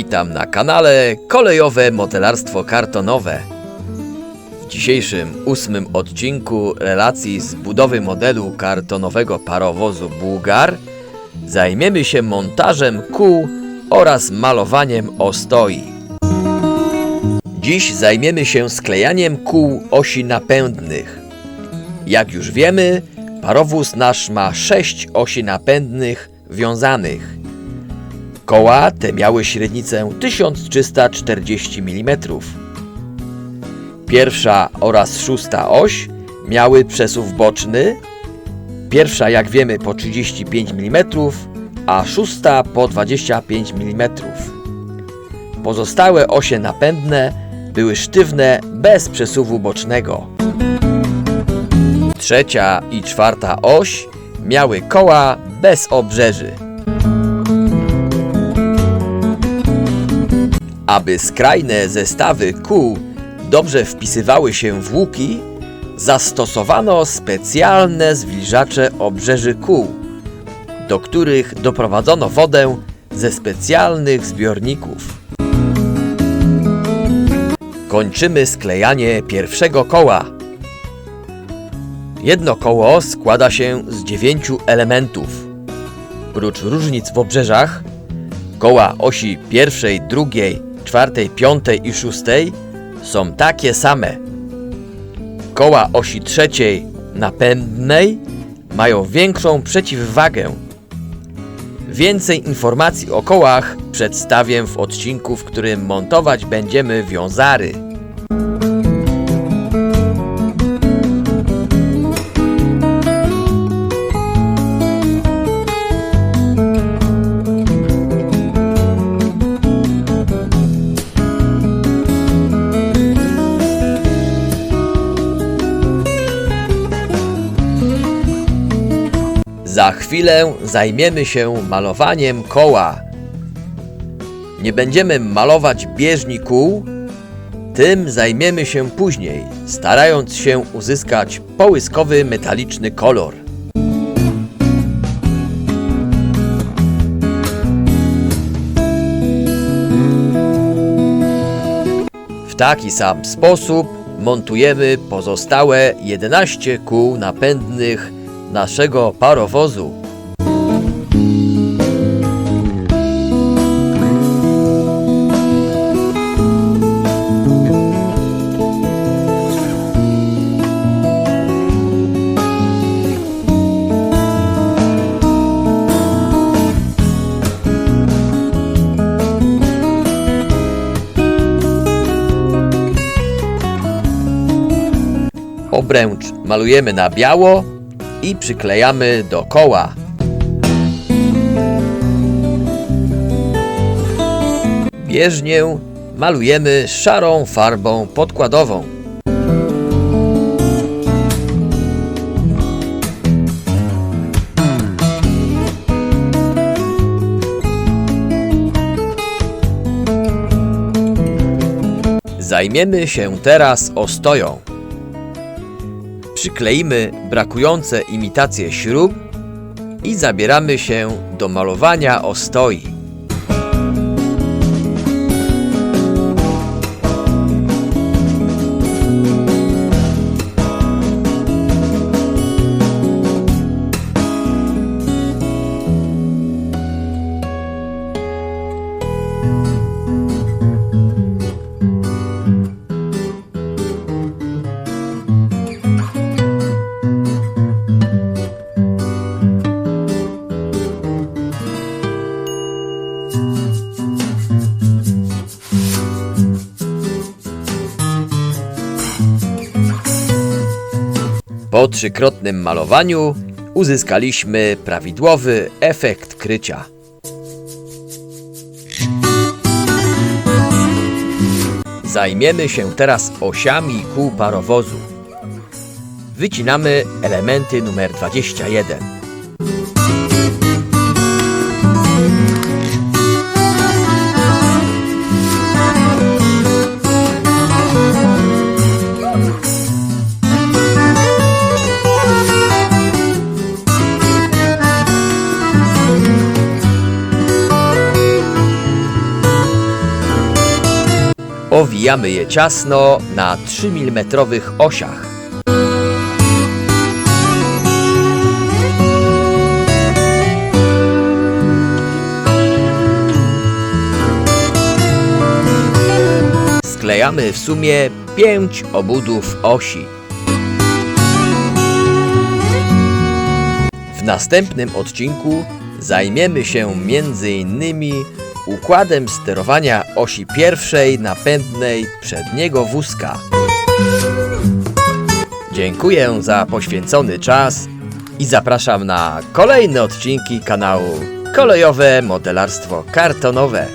Witam na kanale Kolejowe Modelarstwo Kartonowe. W dzisiejszym ósmym odcinku relacji z budowy modelu kartonowego parowozu Bułgar zajmiemy się montażem kół oraz malowaniem ostoi. Dziś zajmiemy się sklejaniem kół osi napędnych. Jak już wiemy, parowóz nasz ma sześć osi napędnych wiązanych. Koła te miały średnicę 1340 mm. Pierwsza oraz szósta oś miały przesuw boczny. Pierwsza, jak wiemy, po 35 mm, a szósta po 25 mm. Pozostałe osie napędne były sztywne bez przesuwu bocznego. Trzecia i czwarta oś miały koła bez obrzeży. Aby skrajne zestawy kół dobrze wpisywały się w łuki, zastosowano specjalne zwilżacze obrzeży kół, do których doprowadzono wodę ze specjalnych zbiorników. Kończymy sklejanie pierwszego koła. Jedno koło składa się z dziewięciu elementów. Prócz różnic w obrzeżach, koła osi pierwszej, drugiej, czwartej, piątej i szóstej są takie same. Koła osi trzeciej napędnej mają większą przeciwwagę. Więcej informacji o kołach przedstawię w odcinku, w którym montować będziemy wiązary. Za chwilę zajmiemy się malowaniem koła. Nie będziemy malować bieżni kół, tym zajmiemy się później, starając się uzyskać połyskowy metaliczny kolor. W taki sam sposób montujemy pozostałe 11 kół napędnych naszego parowozu. Obręcz malujemy na biało i przyklejamy do koła. Bieżnię malujemy szarą farbą podkładową. Zajmiemy się teraz ostoją. Przykleimy brakujące imitacje śrub i zabieramy się do malowania ostoi. Po trzykrotnym malowaniu uzyskaliśmy prawidłowy efekt krycia. Zajmiemy się teraz osiami kół parowozu. Wycinamy elementy numer 21. Owijamy je ciasno na 3 mm osiach. Sklejamy w sumie 5 obudów osi. W następnym odcinku zajmiemy się m.in. układem sterowania osi pierwszej napędnej przedniego wózka. Dziękuję za poświęcony czas i zapraszam na kolejne odcinki kanału Kolejowe Modelarstwo Kartonowe.